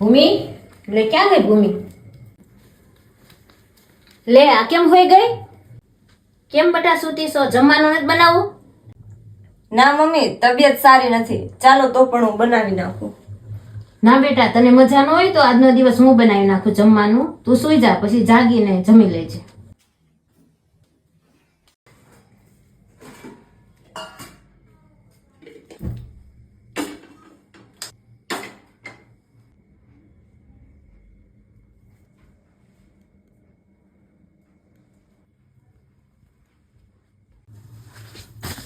ભૂમિ? લે ક્યાં ગઈ ભૂમિ? લે આ કેમ હોઈ ગઈ? કેમ બટા સૂતી છો જમવાનું નથી બનાવવું ના મમ્મી તબિયત સારી નથી. ચાલો તો પણ હું બનાવી નાખું. ના બેટા તને મજા ન હોય તો આજનો દિવસ હું બનાવી નાખું જમવાનું. તું સુઈ જા પછી જાગીને જમી લેજે.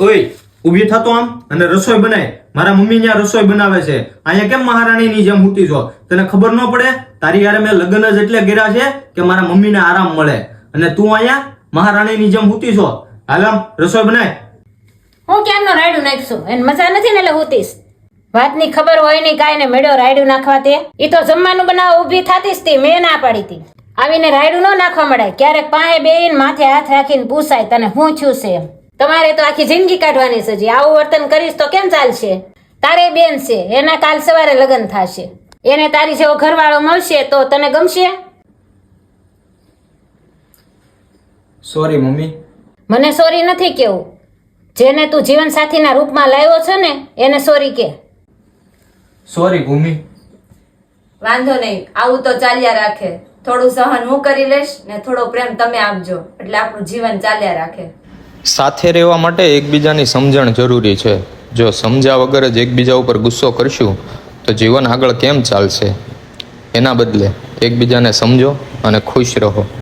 ઓય, ઊભી થતો આમ? અને રસોઈ બનાય. મારા મમ્મી ત્યાં રસોઈ બનાવે છે. અહીંયા કેમ મહારાણીની જેમ હૂતી છો? તને ખબર ન પડે? તારી યારે મેં લગ્ન જ એટલે કર્યા છે કે મારા મમ્મીને આરામ મળે. અને તું અહીંયા મહારાણીની જેમ હૂતી છો? હાલ આમ, રસોઈ બનાય. હું ક્યાંનો રાયડું નાખશું? એને મજા નથી ને એટલે હોતીશ. વાતની ખબર હોય નહીં કાંઈ ને મેળ્યો રાયડું નાખવા તે. એ તો જમવાનું બનાવવા ઊભી થતી જ મેં ના પાડી હતી આવીને રાયડું ન નાખવા મળે. ક્યારેક પાસે બેહીને માથે હાથ રાખીને પૂછાય તને શું છું છે એમ તમારે તો આખી જિંદગી કાઢવાની છે જી આવું વર્તન કરીશ તો કેમ ચાલશે? તારે બેન છે એના કાલ સવારે લગ્ન થશે. એને તારી જેવો ઘરવાળો મળશે તો તને ગમશે? Sorry mummy. મને સોરી નથી કેવું. જેને તું જીવન સાથીના રૂપમાં લાવ્યો છે ને એને સોરી કે. સોરી ભૂમિ વાંધો નહીં આવું તો ચાલ્યા રાખે. થોડું સહન હું કરી લઈશ ને થોડો પ્રેમ તમે આપજો. એટલે આપણું જીવન ચાલ્યા રાખે. સાથે રહેવા માટે એકબીજાની સમજણ જરૂરી છે. જો સમજ્યા વગર જ એકબીજા ઉપર ગુસ્સો કરશું, તો જીવન આગળ કેમ ચાલશે? એના બદલે એકબીજાને સમજો અને ખુશ રહો.